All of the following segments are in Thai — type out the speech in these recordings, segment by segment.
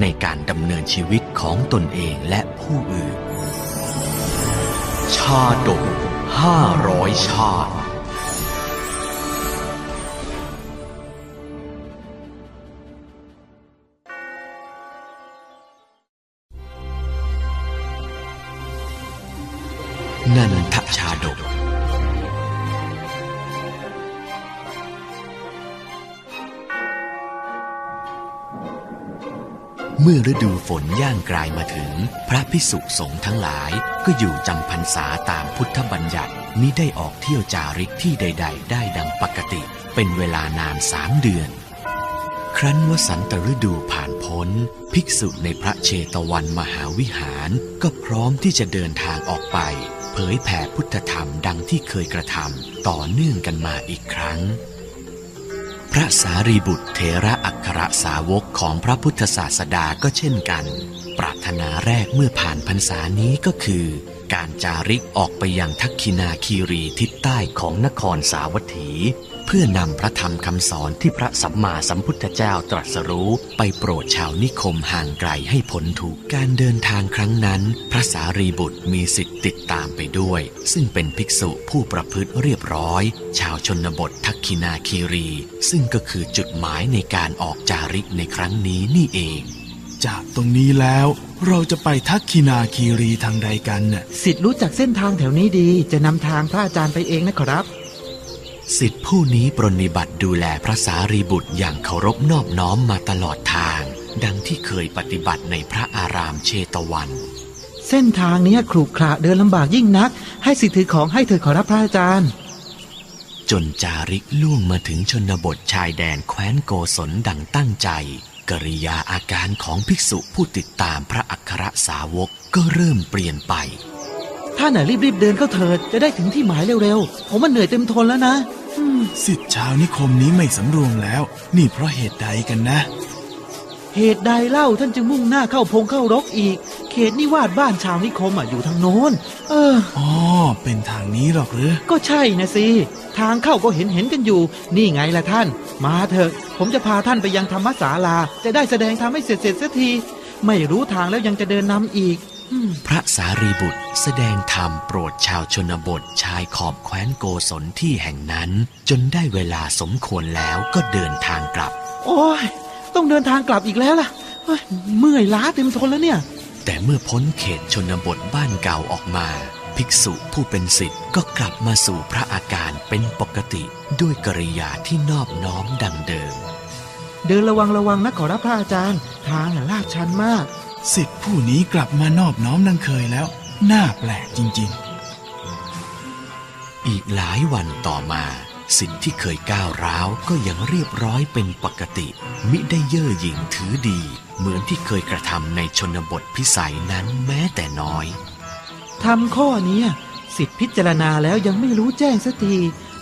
ในการดำเนินชีวิตของตนเองและผู้อื่น ชาดกห้าร้อยชาติ นันทชาดก เมื่อฤดูฝนย่างกลายมาถึง พระพิสุสงฆ์ทั้งหลายก็อยู่จำพรรษาตามพุทธบัญญัติมิได้ออกเที่ยวจาริกที่ใด ๆ ได้ดังปกติ เป็นเวลานานสามเดือน ครั้นวสันตฤดูผ่านพ้น ภิกษุในพระเชตวันมหาวิหารก็พร้อมที่จะเดินทางออกไป เผยแผ่พุทธธรรมดังที่เคยกระทำต่อเนื่องกันมาอีกครั้ง ระสารีบุตรเถระอัครสาวกของพระพุทธศาสดาก็เช่นกัน ปรารถนาแรกเมื่อผ่านพรรษานี้ก็คือ การจาริกออกไปยังทักคินาคีรีทิศใต้ของนครสาวัตถี เพื่อนำพระธรรมคำสอนที่พระสัมมาสัมพุทธเจ้าตรัสรู้ไปโปรดชาวนิคมห่างไกลให้พ้นทุกข์การเดินทางครั้งนั้น พระสารีบุตรมีสิทธิ์ติดตามไปด้วย ซึ่งเป็นภิกษุผู้ประพฤติเรียบร้อย ชาวชนบททักคินาคีรี ซึ่งก็คือจุดหมายในการออกจาริกในครั้งนี้นี่เอง จากตรงนี้แล้วเราจะไปทักคินาคีรีทางใดกันน่ะสิทธิ์รู้จักเส้นทางแถวนี้ดีจะนำทางพระอาจารย์ไปเองนะครับ สิทธิผู้นี้ปรนนิบัติดูแลพระสารีบุตรอย่างเคารพนอบน้อมมาตลอดทาง ดังที่เคยปฏิบัติในพระอารามเชตวัน เส้นทางเนี้ยขรุขระเดินลำบากยิ่งนัก ให้สิทธิ์ถือของให้เถิดขอรับพระอาจารย์ จนจาริกล่วงมาถึงชนบทชายแดนแคว้นโกศลดังตั้งใจ กริยาอาการของภิกษุผู้ติดตามพระอัครสาวกก็เริ่มเปลี่ยนไป ท่านน่ะรีบๆเดินเข้าเถิดจะได้ถึงที่หมายเร็วๆ ผมมันเหนื่อยเต็มทนแล้วนะอืมสิทธิ์ชาวนิคมนี้ไม่สำรวมแล้ว นี่เพราะเหตุใดกันนะ เหตุใดเล่าท่านจึงมุ่งหน้าเข้าพงเข้ารกอีก เขตนิวาสบ้านชาวนิคมอะอยู่ทางโน้น เอออ๋อเป็นทางนี้หรอกหรือ ก็ใช่นะสิทางเข้าก็เห็นเห็นๆกันอยู่ นี่ไงล่ะท่าน มาเถอะ ผมจะพาท่านไปยังธรรมศาลา จะได้แสดงธรรมให้เสร็จเสร็จๆสักทีไม่รู้ทางแล้วยังจะเดินนำอีกอืม พระสารีบุตรแสดงธรรมโปรดชาวชนบทชายขอบแคว้นโกศลที่แห่งนั้น จนได้เวลาสมควรแล้วก็เดินทางกลับ โอ้ย ต้องเดินทางกลับอีกแล้วล่ะเฮ้ยเมื่อยล้าเต็มทนแล้วเนี่ย แต่เมื่อพ้นเขตชนบทบ้านเก่าออกมา ภิกษุผู้เป็นสิทธิ์ก็กลับมาสู่พระอาการเป็นปกติ ด้วยกริยาที่นอบน้อมดังเดิม เดินระวังระวังนะขอรับพระอาจารย์ ทางน่ะลาดชันมาก สิทธิ์ผู้นี้กลับมานอบน้อมดังเคยแล้ว น่าแปลกจริงอีกหลายวันต่อมาสิ่งที่เคยก้าวร้าวก็ยังเรียบร้อยเป็นปกติ มิได้เย่อหยิ่งถือดี เหมือนที่เคยกระทำในชนบทพิสัยนั้นแม้แต่น้อยทำข้อเนี้ยสิทธิพิจารณาแล้วยังไม่รู้แจ้งสักที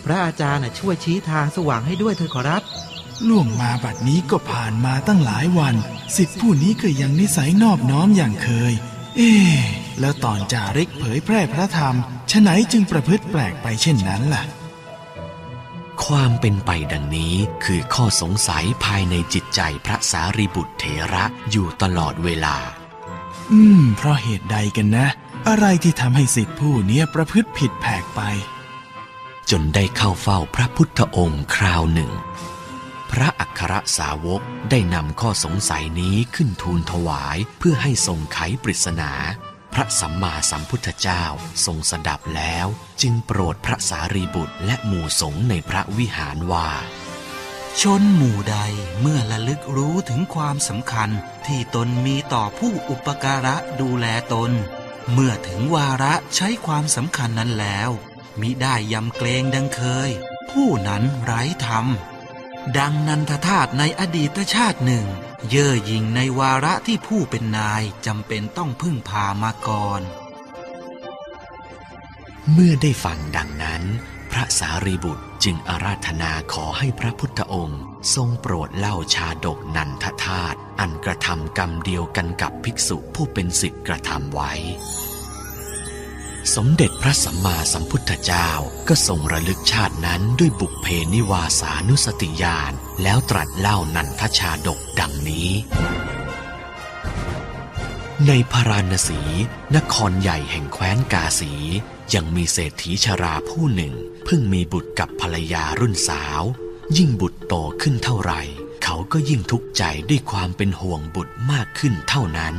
พระอาจารย์น่ะช่วยชี้ทางสว่างให้ด้วยเถอะขอรับๆ ล่วงมาบัดนี้ก็ผ่านมาตั้งหลายวันสิทธิ์ผู้นี้ก็ยังนิสัยนอบน้อมอย่างเคย เอ๊ะแล้วตอนจาริกเผยแพร่พระธรรมฉะไหนจึงประพฤติแปลกไปเช่นนั้นล่ะ ความเป็นไปดังนี้คือข้อสงสัยภายในจิตใจพระสารีบุตรเถระอยู่ตลอดเวลา อืม เพราะเหตุใดกันนะ อะไรที่ทำให้สิทธิผู้เนี้ยประพฤติผิดแผกไป จนได้เข้าเฝ้าพระพุทธองค์คราวหนึ่งพ ระอัครสาวกได้นำข้อสงสัยนี้ขึ้นทูลถวายเพื่อให้ทรงไขปริศนา พระสัมมาสัมพุทธเจ้าทรงสดับแล้ว จึงโปรดพระสารีบุตรและหมู่สงฆ์ในพระวิหารว่า ชนหมู่ใดเมื่อระลึกรู้ถึงความสำคัญที่ตนมีต่อผู้อุปการะดูแลตน เมื่อถึงวาระใช้ความสำคัญนั้นแล้วมิได้ยำเกรงดังเคย ผู้นั้นไร้ธรรม ดังนันทธาตุในอดีตชาติหนึ่ง เย่อหยิ่งในวาระที่ผู้เป็นนายจำเป็นต้องพึ่งพามาก่อน เมื่อได้ฟังดังนั้น พระสารีบุตรจึงอาราธนาขอให้พระพุทธองค์ ทรงโปรดเล่าชาดกนันทธาตุอันกระทำกรรมเดียวกันกับภิกษุผู้เป็นสิทธิ์กระทำไว้ สมเด็จพระสัมมาสัมพุทธเจ้าก็ทรงระลึกชาตินั้นด้วยบุพเพนิวาสานุสติญาณแล้วตรัสเล่านันทชาดกดังนี้ ในพาราณสี นครใหญ่แห่งแคว้นกาสี ยังมีเศรษฐีชราผู้หนึ่ง เพิ่งมีบุตรกับภรรยารุ่นสาว ยิ่งบุตรโตขึ้นเท่าไหร่ เขาก็ยิ่งทุกข์ใจด้วยความเป็นห่วงบุตรมากขึ้นเท่านั้น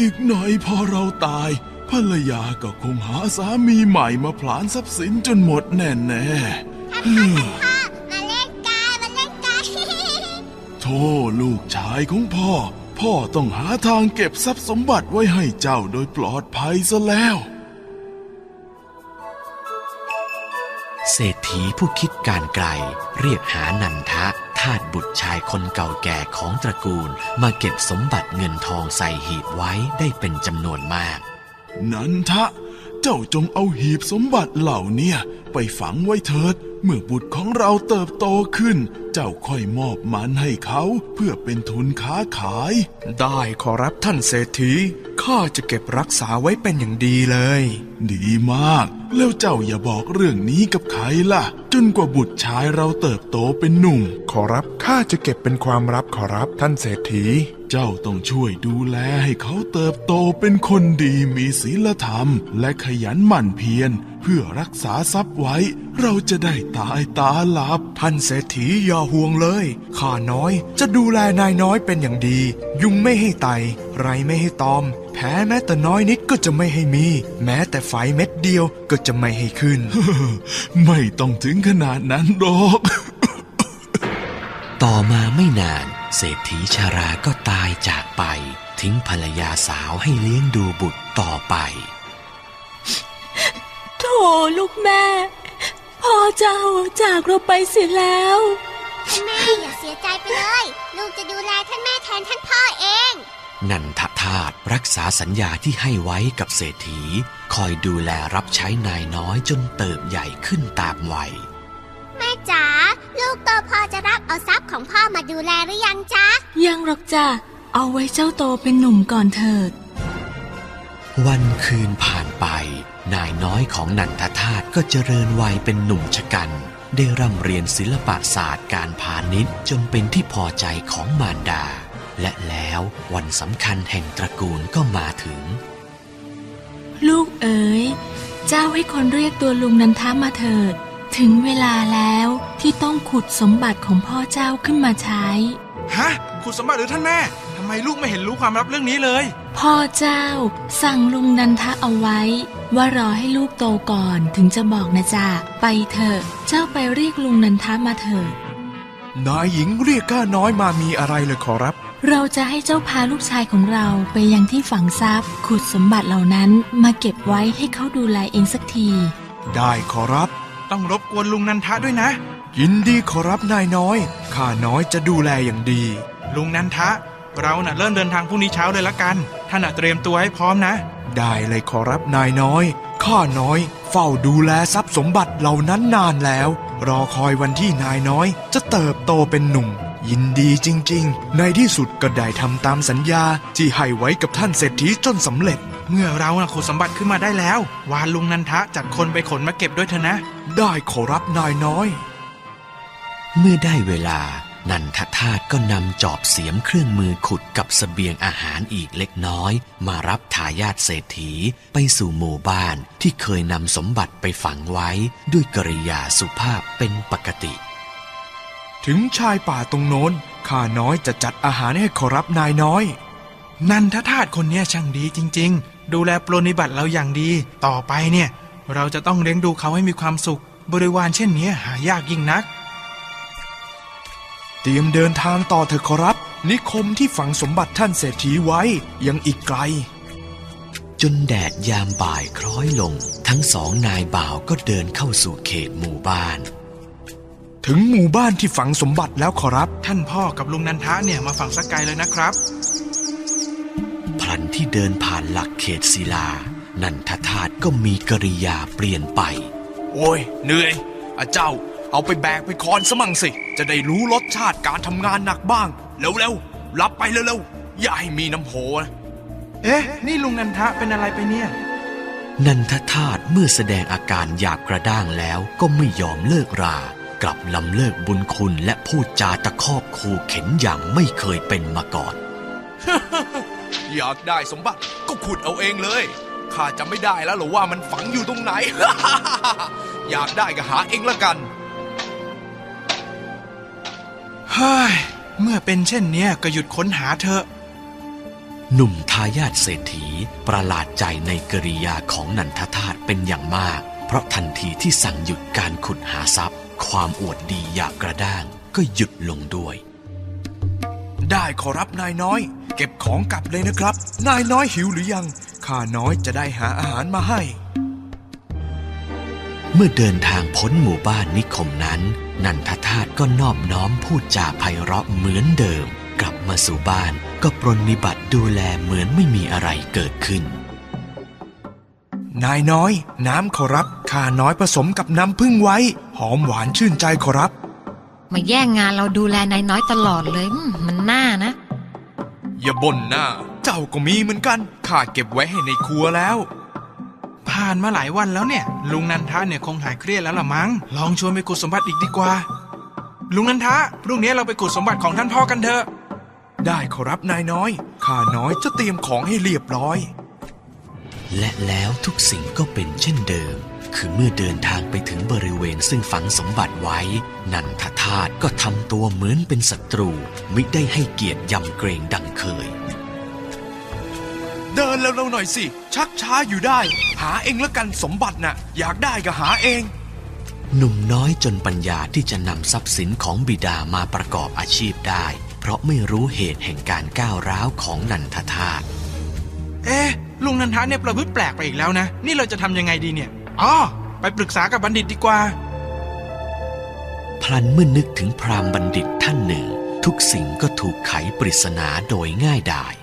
อีกหน่อยพอเราตาย ภรรยาก็คงหาสามีใหม่มาผลานทรัพย์สินจนหมดแน่แน่ๆฮึ่มมาเล่นกันมาเล่นกันโธ่ลูกชายของพ่อ พ่อต้องหาทางเก็บทรัพย์สมบัติไว้ให้เจ้าโดยปลอดภัยซะแล้วเศรษฐีผู้คิดการไกลเรียกหานันทะ ทาสบุตรชายคนเก่าแก่ของตระกูลมาเก็บสมบัติเงินทองใส่หีบไว้ได้เป็นจำนวนมาก นันทะ เจ้าจงเอาหีบสมบัติเหล่านี้ไปฝังไว้เถิด เมื่อบุตรของเราเติบโตขึ้น เจ้าค่อยมอบมันให้เขาเพื่อเป็นทุนค้าขาย ได้ขอรับท่านเศรษฐีข้าจะเก็บรักษาไว้เป็นอย่างดีเลย ดีมาก แล้วเจ้าอย่าบอกเรื่องนี้กับใครล่ะ จนกว่าบุตรชายเราเติบโตเป็นหนุ่ม ขอรับข้าจะเก็บเป็นความลับขอรับท่านเศรษฐี เจ้าต้องช่วยดูแลให้เขาเติบโตเป็นคนดีมีศีลธรรม และขยันหมั่นเพียรเพื่อรักษาทรัพย์ไว้ เราจะได้ตายตาหลับ ท่านเศรษฐีอย่าห่วงเลยข้าน้อยจะดูแลนายน้อยเป็นอย่างดี ยุงไม่ให้ไต ไรไม่ให้ตอม แพ้แม้แต่น้อยนิดก็จะไม่ให้มี แม้แต่ไฟเม็ดเดียวก็จะไม่ให้ขึ้น ไม่ต้องถึงขนาดนั้นหรอก ต่อมาไม่นาน เศรษฐีชาราก็ตายจากไป ทิ้งภรรยาสาวให้เลี้ยงดูบุตรต่อไป โถลูกแม่ พ่อเจ้าจากเราไปเสียแล้วท่านแม่อย่าเสียใจไปเลย ลูกจะดูแลท่านแม่แทนท่านพ่อเอง นันทธาตุรักษาสัญญาที่ให้ไว้กับเศรษฐี คอยดูแลรับใช้นายน้อยจนเติบใหญ่ขึ้นตามวัยแม่จ๋าลู กโตพอจะรับเอาทรัพย์ของพ่อมาดูแลหรือยังจ๊ะ ยังหรอกจ้ะ เอาไว้เจ้าโตเป็นหนุ่มก่อนเถิด วันคืนผ่านไป นายน้อยของนันทธาตุก็เจริญวัยเป็นหนุ่มชะกัน ได้ร่ำเรียนศิลปศาสตร์การพาณิชย์จนเป็นที่พอใจของมารดา และแล้ววันสำคัญแห่งตระกูลก็มาถึง ลูกเอ๋ย เจ้าให้คนเรียกตัวลุงนันทามาเถิด ถึงเวลาแล้วที่ต้องขุดสมบัติของพ่อเจ้าขึ้นมาใช้ ฮะคุณสมบัติหรือท่านแม่ทำไมลูกไม่เห็นรู้ความลับเรื่องนี้เลย พ่อเจ้าสั่งลุงนันทะเอาไว้ ว่ารอให้ลูกโตก่อนถึงจะบอกนะจ๊ะไปเถอะเจ้าไปเรียกลุงนันทะมาเถิดนายหญิงเรียกข้าน้อยมามีอะไรเลยขอรับ เราจะให้เจ้าพาลูกชายของเราไปยังที่ฝังทรัพย์ ขุดสมบัติเหล่านั้นมาเก็บไว้ให้เขาดูแลเองสักที ได้ขอรับ ต้องรบกวนลุงนันทะด้วยนะ ยินดีขอรับนายน้อย ข้าน้อยจะดูแลอย่างดี ลุงนันทะ เราน่ะเริ่มเดินทางพรุ่งนี้เช้าเลยละกัน ท่านน่ะเตรียมตัวให้พร้อมนะ ได้เลยขอรับนายน้อย ข้าน้อย เฝ้าดูแลทรัพย์สมบัติเหล่านั้นนานแล้ว รอคอยวันที่นายน้อย จะเติบโตเป็นหนุ่ม ยินดีจริง ๆ ในที่สุดก็ได้ทำตามสัญญาที่ให้ไว้กับท่านเศรษฐีจนสำเร็จ เมื่อเราน่ะขุดสมบัติขึ้นมาได้แล้ว วานลุงนันทะจัดคนไปขนมาเก็บด้วยเถอะนะ ได้ขอรับนายน้อย เมื่อได้เวลานันทธาตุก็นำจอบเสียมเครื่องมือขุดกับสเสบียงอาหารอีกเล็กน้อย มารับทายาทเศรษฐีไปสู่หมู่บ้านที่เคยนำสมบัติไปฝังไว้ ด้วยกริยาสุภาพเป็นปกติ ถึงชายป่าตรงโน้นข้าน้อยจะจัดอาหารให้ขอรับนายน้อย นันทธาตุคนเนี้ยช่างดีจริง ๆ ดูแลปรนนิบัติเราอย่างดี ต่อไปเนี่ย เราจะต้องเลี้ยงดูเขาให้มีความสุข บริวารเช่นเนี้ยหายากยิ่งนัก เตรียมเดินทางต่อเถอะขอรับ นิคมที่ฝังสมบัติท่านเศรษฐีไว้ ยังอีกไกล จนแดดยามบ่ายคล้อยลง ทั้งสองนายบ่าวก็เดินเข้าสู่เขตหมู่บ้านถึงหมู่บ้านที่ฝังสมบัติแล้วขอรับ ท่านพ่อกับลุงนันทะเนี่ยมาฝั่งสักไกลเลยนะครับ พลันที่เดินผ่านหลักเขตศิลา นันทธาตุก็มีกริยาเปลี่ยนไป โอ้ย เหนื่อยอาเจ้าเอาไปแบกไปคอนสมั่งสิ จะได้รู้รสชาติการทำงานหนักบ้าง เร็วๆ รับไปเร็วๆ อย่าให้มีน้ำโหนะเอ๊ะ นี่ลุงนันทะเป็นอะไรไปเนี่ย นันทธาตุเมื่อแสดงอาการอยากกระด้างแล้วก็ไม่ยอมเลิกรา กลับลำเลิกบุญคุณและพูดจาตะคอกคูเข็นอย่างไม่เคยเป็นมาก่อน อยากได้สมบัติก็ขุดเอาเองเลยข้าจะไม่ได้แล้วหรอว่ามันฝังอยู่ตรงไหน อยากได้ก็หาเองละกันเฮ้ยเมื่อเป็นเช่นเนี้ยก็หยุดค้นหาเถอะ หนุ่มทายาทเศรษฐีประหลาดใจในกริยาของนันทธาตุเป็นอย่างมาก เพราะทันทีที่สั่งหยุดการขุดหาทรัพย์ ความอวดดีอยากกระด้างก็หยุดลงด้วย ได้ขอรับนายน้อย เก็บของกลับเลยนะครับ นายน้อยหิวหรือยัง ข้าน้อยจะได้หาอาหารมาให้ เมื่อเดินทางพ้นหมู่บ้านนิคมนั้น นันทธาตุก็นอบน้อมพูดจาไพเราะเหมือนเดิม กลับมาสู่บ้านก็ปรนนิบัติดูแลเหมือนไม่มีอะไรเกิดขึ้น นายน้อย น้ำขอรับข้าน้อยผสมกับน้ำพึ่งไว้ หอมหวานชื่นใจขอรับ มาแย่งงานเราดูแลนายน้อยตลอดเลยอืมมันน่านะ อย่าบ่นหน้า เจ้าก็มีเหมือนกันข้าเก็บไว้ให้ในครัวแล้ว ผ่านมาหลายวันแล้วเนี่ย ลุงนันทะเนี่ยคงหายเครียดแล้วล่ะมั้งลองชวนไปขุดสมบัติอีกดีกว่า ลุงนันทะพรุ่งนี้เราไปขุดสมบัติของท่านพ่อกันเถอะ ได้ขอรับนายน้อยข้าน้อยจะเตรียมของให้เรียบร้อย และแล้วทุกสิ่งก็เป็นเช่นเดิม คือเมื่อเดินทางไปถึงบริเวณซึ่งฝังสมบัติไว้ นันทธาตุก็ทำตัวเหมือนเป็นศัตรูมิได้ให้เกียรติยำเกรงดังเคย เดินเร็วๆหน่อยสิ ชักช้าอยู่ได้ หาเองละกันสมบัติน่ะ อยากได้ก็หาเอง หนุ่มน้อยจนปัญญาที่จะนำทรัพย์สินของบิดามาประกอบอาชีพได้ เพราะไม่รู้เหตุแห่งการก้าวร้าวของนันทธาตุเอ๊ะลุงนันทะเนี่ยประพฤติแปลกไปอีกแล้วนะ นี่เราจะทำยังไงดีเนี่ย อ๋อไปปรึกษากับบัณฑิตดีกว่า พลันเมื่อนึกถึงพราหมณ์บัณฑิตท่านหนึ่ง ทุกสิ่งก็ถูกไขปริศนาโดยง่ายดาย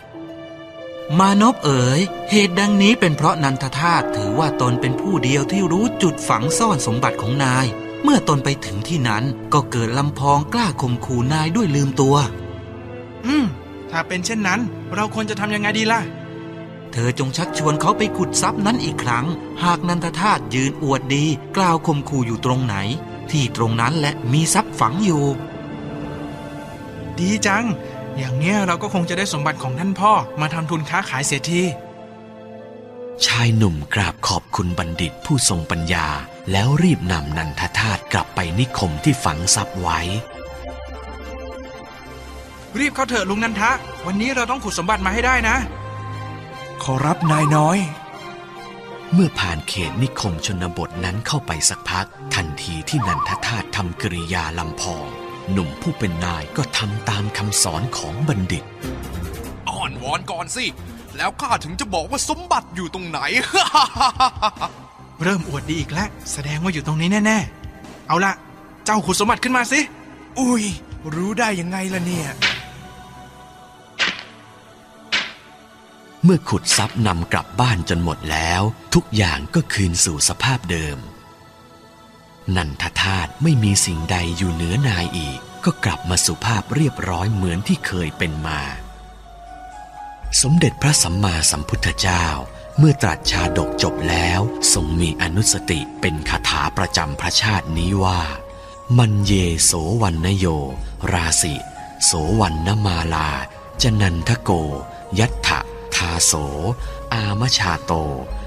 มานพเอ๋ย เหตุดังนี้เป็นเพราะนันทธาตุถือว่าตนเป็นผู้เดียวที่รู้จุดฝังซ่อนสมบัติของนาย เมื่อตนไปถึงที่นั้นก็เกิดลำพองกล้าข่มขู่นายด้วยลืมตัว อืม ถ้าเป็นเช่นนั้น เราควรจะทำยังไงดีล่ะ เธอจงชักชวนเขาไปขุดทรัพย์นั้นอีกครั้ง หากนันทธาตุยืนอวดดี กล่าวข่มขู่อยู่ตรงไหน ที่ตรงนั้นและมีทรัพย์ฝังอยู่ ดีจัง อย่างเนี้ยเราก็คงจะได้สมบัติของท่านพ่อมาทำทุนค้าขายเสียทีชายหนุ่มกราบขอบคุณบัณฑิตผู้ทรงปัญญา แล้วรีบนำนันทธาตุกลับไปนิคมที่ฝังทรัพย์ไว้ รีบเข้าเถอะลุงนันทะ วันนี้เราต้องขุดสมบัติมาให้ได้นะ ขอรับนายน้อย เมื่อผ่านเขตนิคมชนบทนั้นเข้าไปสักพัก ทันทีที่นันทธาตุทำกริยาลำพอง หนุ่มผู้เป็นนายก็ทำตามคำสอนของบัณฑิตอ่อนวอนก่อนสิ แล้วข้าถึงจะบอกว่าสมบัติอยู่ตรงไหน เริ่มอวดดีอีกแล้ว แสดงว่าอยู่ตรงนี้แน่ ๆ เอาละเจ้าขุดสมบัติขึ้นมาสิ อุ้ย รู้ได้ยังไงล่ะเนี่ย เมื่อขุดทรัพย์นำกลับบ้านจนหมดแล้ว ทุกอย่างก็คืนสู่สภาพเดิม นันทธาตุไม่มีสิ่งใดอยู่เหนือนายอีก ก็กลับมาสุภาพเรียบร้อยเหมือนที่เคยเป็นมา สมเด็จพระสัมมาสัมพุทธเจ้า เมื่อตรัสชาดกจบแล้วทรงมีอนุสติเป็นคาถาประจำพระชาตินี้ว่า มันเยโสวันนโย ราสิ โสวันนมาลา จนันทโก ยัตถาโส อามชาโต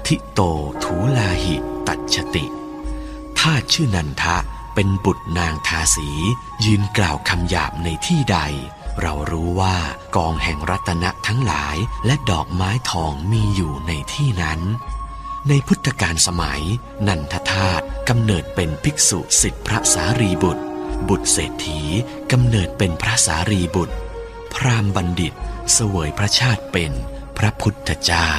ทิโตถูลาหิ ตัจฉติถ้าชื่อนันทะเป็นบุตรนางทาสี ยืนกล่าวคำหยาบในที่ใด เรารู้ว่ากองแห่งรัตนะทั้งหลายและดอกไม้ทองมีอยู่ในที่นั้น ในพุทธกาลสมัย นันทธาตุกำเนิดเป็นภิกษุสิทธิพระสารีบุตร บุตรเศรษฐีกำเนิดเป็นพระสารีบุตร พราหมณ์บัณฑิตเสวยพระชาติเป็น พระพุทธเจ้า